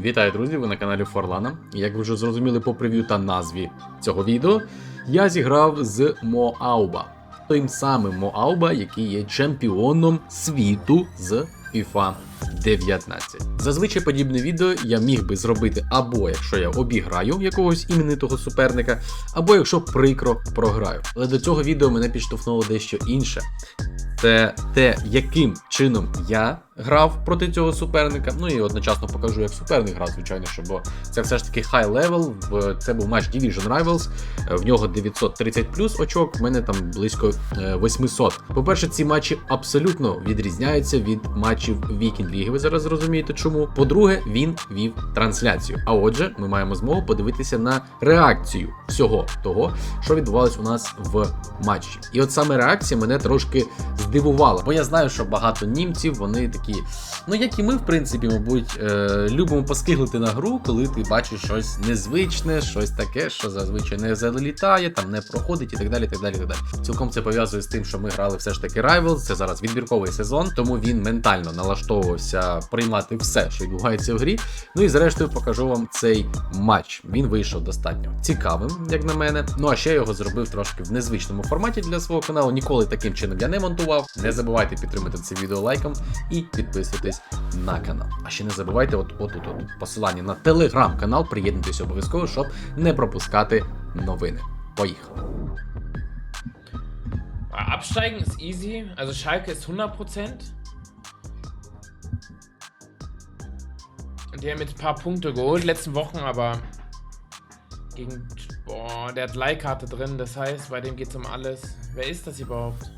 Вітаю, друзі! Ви на каналі Форлана. Як ви вже зрозуміли по прев'ю та назві цього відео, я зіграв з Моауба. Тим самим Моауба, який є чемпіоном світу з FIFA 19. Зазвичай подібне відео я міг би зробити або якщо я обіграю якогось іменитого суперника, або якщо прикро програю. Але до цього відео мене підштовхнуло дещо інше. Це те, яким чином я грав проти цього суперника. Ну і одночасно покажу, як суперник грав, звичайно, що бо це все ж таки level. В це був матч Division Rivals. е, В нього 930 плюс очок, в мене там близько е, 800. По-перше, ці матчі абсолютно відрізняються від матчів Вікінг Ліги. Ви зараз зрозумієте чому. По-друге, він вів трансляцію. А отже, ми маємо змогу подивитися на реакцію всього того, що відбувалось у нас в матчі. І от саме реакція мене трошки здивувала, бо я знаю, що багато німців вони такі, ну як і ми, в принципі, мабуть, е, любимо поскиглити на гру, коли ти бачиш щось незвичне, щось таке, що зазвичай не залітає, там не проходить і так далі. так далі, так далі. Цілком це пов'язує з тим, що ми грали все ж таки Rivals, це зараз відбірковий сезон, тому він ментально налаштовувався приймати все, що відбувається в грі. Ну і зрештою покажу вам цей матч. Він вийшов достатньо цікавим, як на мене. Ну а ще я його зробив трошки в незвичному форматі для свого каналу. Ніколи таким чином я не монтував. Не забувайте підтримати це відео лайком і підписуйтесь на канал. А ще не забувайте, от отут от посилання на телеграм-канал. Приєднуйтесь обов'язково, щоб не пропускати новини. Поїхали. Absteigen ist easy. Also Schalke ist 100%. Die haben jetzt ein paar Punkte geholt letzten Wochen, aber gegen. Boah, der hat Leihkarte drin, das heißt, bei dem geht es um alles. Wer ist das überhaupt?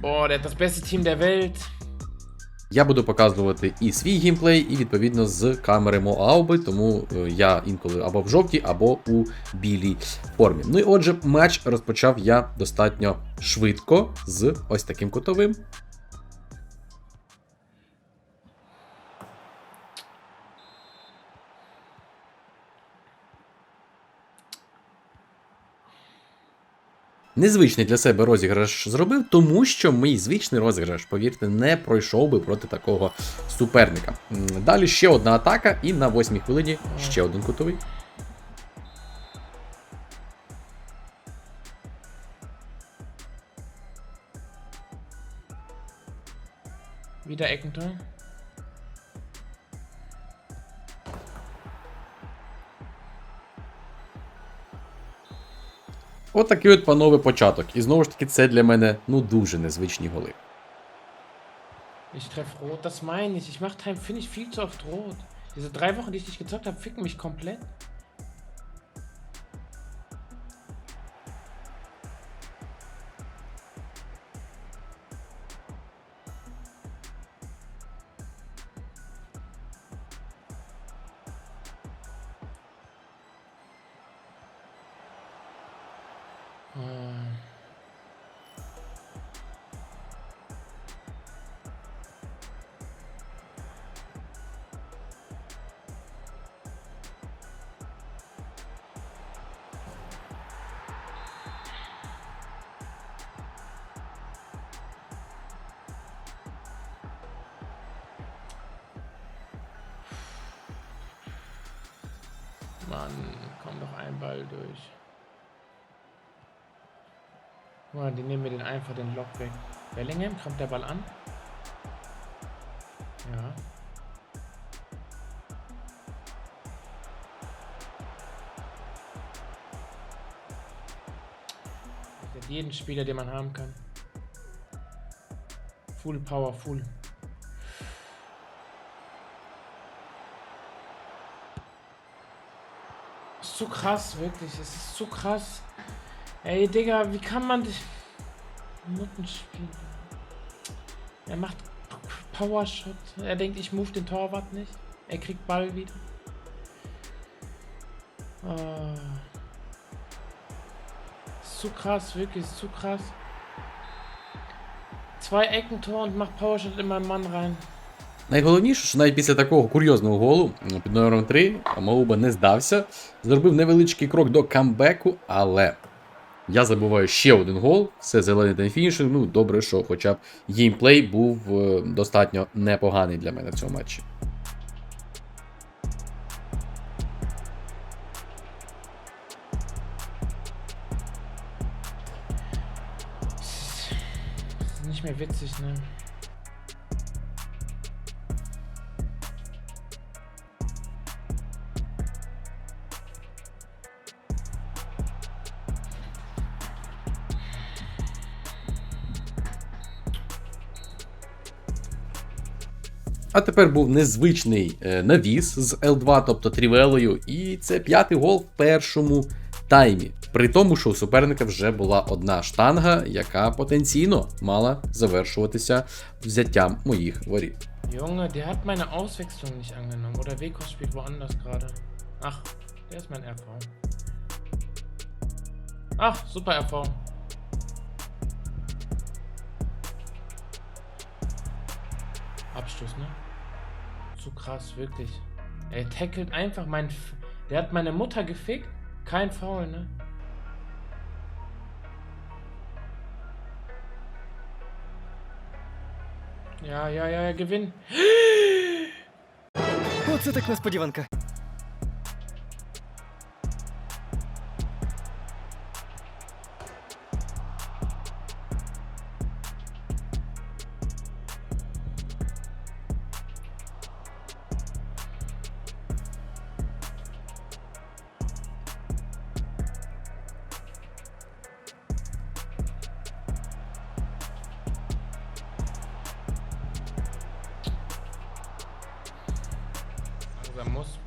Boah, der hat das beste Team der Welt. Я буду показувати і свій геймплей, і відповідно з камери Моауби, тому е, я інколи або в жовтій, або у білій формі. Ну і отже, матч розпочав я достатньо швидко з ось таким кутовим. Незвичний для себе розіграш зробив, тому що мій звичний розіграш, повірте, не пройшов би проти такого суперника. Далі ще одна атака, і на восьмій хвилині ще один кутовий. Wieder Eckentor. Отакий от, от, панове, початок. І знову ж таки, це для мене ну дуже незвичні голи. Ich treff rot, das meine ich. Ich mach Time, Finish viel zu oft rot. Diese drei Wochen, die ich nicht gezockt habe, ficken mich komplett. Mann, komm doch ein Ball durch. Mal, die nehmen mir den einfach den Lock weg. Bellingham, kommt der Ball an? Ja. Jeden Spieler, den man haben kann. Full Power, full. Ist krass, wirklich. Es ist so krass. Ey, Digga, wie kann man dich. Muttenspiel. Er macht Powershot. Er denkt, ich move den Torwart nicht. Er kriegt Ball wieder. Ah. Ist so krass, wirklich, ist so krass. Zwei Eckentor und macht Powershot in meinen Mann rein. Найголовніше, що навіть після такого курйозного голу ну, під номером 3 Мауба не здався, зробив невеличкий крок до камбеку, але Я забуваю ще один гол. Все зелений день фінішинг. Ну, добре, що хоча б геймплей був е, достатньо непоганий для мене в цьому матчі. Nicht mehr witzig, ne? А тепер був незвичний е, навіс з L2, тобто трівелою, і це п'ятий гол в першому таймі. При тому, що у суперника вже була одна штанга, яка потенційно мала завершуватися взяттям моїх воріт. Junge, der hat meine Auswechslung nicht angenommen. Oder Wekos spielt woanders gerade. Ach, der ist mein RV. Ach, super RV. Abstoß, ne? Zu krass, wirklich. Er tackelt einfach mein. F der hat meine Mutter gefickt. Kein Foul, ne? Ja, ja, ja, ja, gewinn. Оце так несподіванка. Langsam.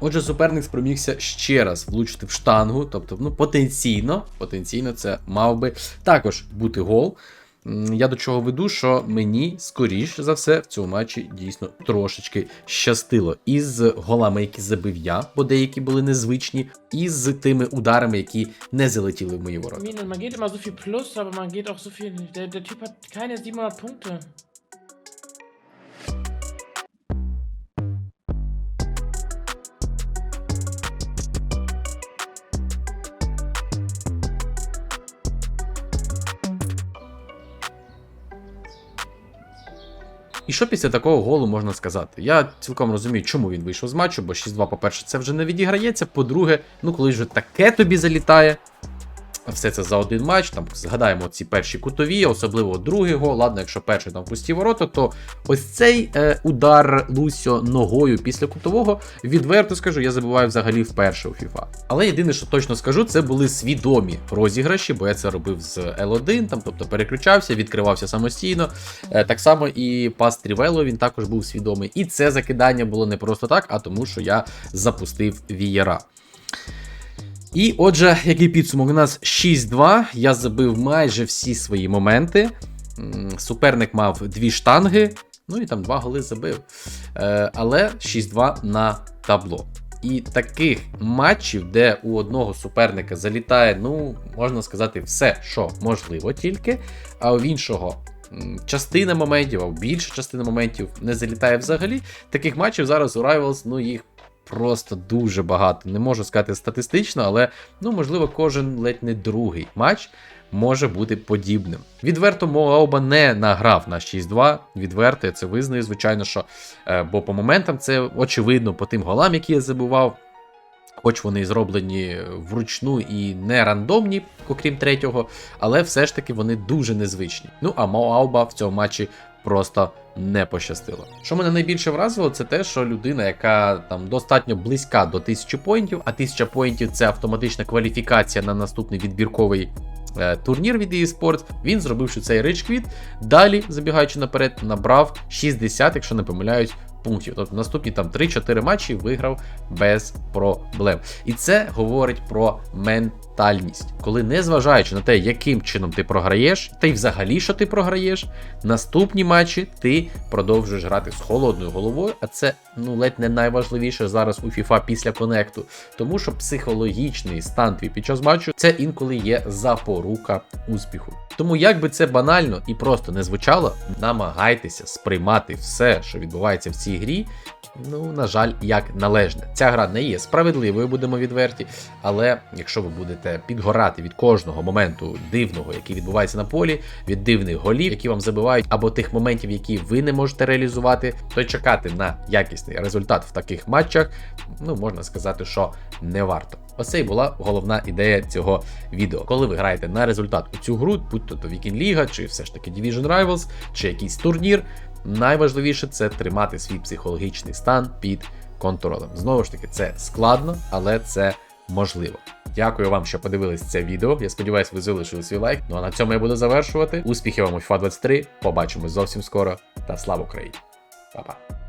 Отже, суперник спромігся ще раз влучити в штангу, тобто, ну, потенційно, потенційно це мав би також бути гол. Я до чого веду, що мені, скоріш за все, в цьому матчі дійсно трошечки щастило. Із голами, які забив я, бо деякі були незвичні, і з тими ударами, які не залетіли в мої ворота. Man geht immer so viel Plus, aber man geht auch so viel. Der, der Typ hat keine 700 Punkte. І що після такого голу можна сказати? Я цілком розумію, чому він вийшов з матчу, бо 6-2, по-перше, це вже не відіграється. По-друге, ну коли вже таке тобі залітає. Все це за один матч. Там згадаємо ці перші кутові, особливо другий гол. Ладно, якщо перший там пусті ворота, то ось цей е, удар Лусьо ногою після кутового, відверто скажу, я забуваю взагалі вперше у FIFA. Але єдине, що точно скажу, це були свідомі розіграші, бо я це робив з L1, там, тобто переключався, відкривався самостійно. Е, Так само і пас Трівело він також був свідомий. І це закидання було не просто так, а тому, що я запустив вієра. І отже, який підсумок? У нас 6-2. Я забив майже всі свої моменти. Суперник мав дві штанги, ну і там два голи забив. Е, але 6-2 на табло. І таких матчів, де у одного суперника залітає, ну, можна сказати, все, що можливо тільки, а у іншого частина моментів, а більша частина моментів не залітає взагалі. Таких матчів зараз у Rivals, ну їх просто дуже багато. Не можу сказати статистично, але ну, можливо, кожен ледь не другий матч може бути подібним. Відверто Моауба не награв на 6-2. Відверто я це визнаю, звичайно, що. Е, бо по моментам це очевидно по тим голам, які я забував. Хоч вони зроблені вручну і не рандомні, окрім третього, але все ж таки вони дуже незвичні. Ну а Моауба в цьому матчі просто не пощастило. Що мене найбільше вразило, це те, що людина, яка там достатньо близька до 1000 поінтів, а 1000 поінтів це автоматична кваліфікація на наступний відбірковий е, турнір від eSports, він зробивши цей рейдж-квіт, далі, забігаючи наперед, набрав 60, якщо не помиляюсь, пунктів. Тобто наступні там 3-4 матчі виграв без проблем. І це говорить про ментальність. Коли незважаючи на те, яким чином ти програєш, та й взагалі, що ти програєш, наступні матчі ти продовжуєш грати з холодною головою, а це ну ледь не найважливіше зараз у FIFA після конекту. Тому що психологічний стан твій під час матчу це інколи є запорука успіху. Тому як би це банально і просто не звучало, намагайтеся сприймати все, що відбувається в цій грі, ну, на жаль, як належне. Ця гра не є справедливою, будемо відверті, але якщо ви будете підгорати від кожного моменту дивного, який відбувається на полі, від дивних голів, які вам забивають, або тих моментів, які ви не можете реалізувати, то чекати на якісний результат в таких матчах, ну можна сказати, що не варто. Оце і була головна ідея цього відео. Коли ви граєте на результат у цю гру, будь то Weekend Ліга, чи все ж таки Division Rivals, чи якийсь турнір, найважливіше це тримати свій психологічний стан під контролем. Знову ж таки, це складно, але це можливо. Дякую вам, що подивились це відео. Я сподіваюся, ви залишили свій лайк. Ну а на цьому я буду завершувати. Успіхів вам у FIFA 23. Побачимось зовсім скоро. Та слава Україні! Па-па!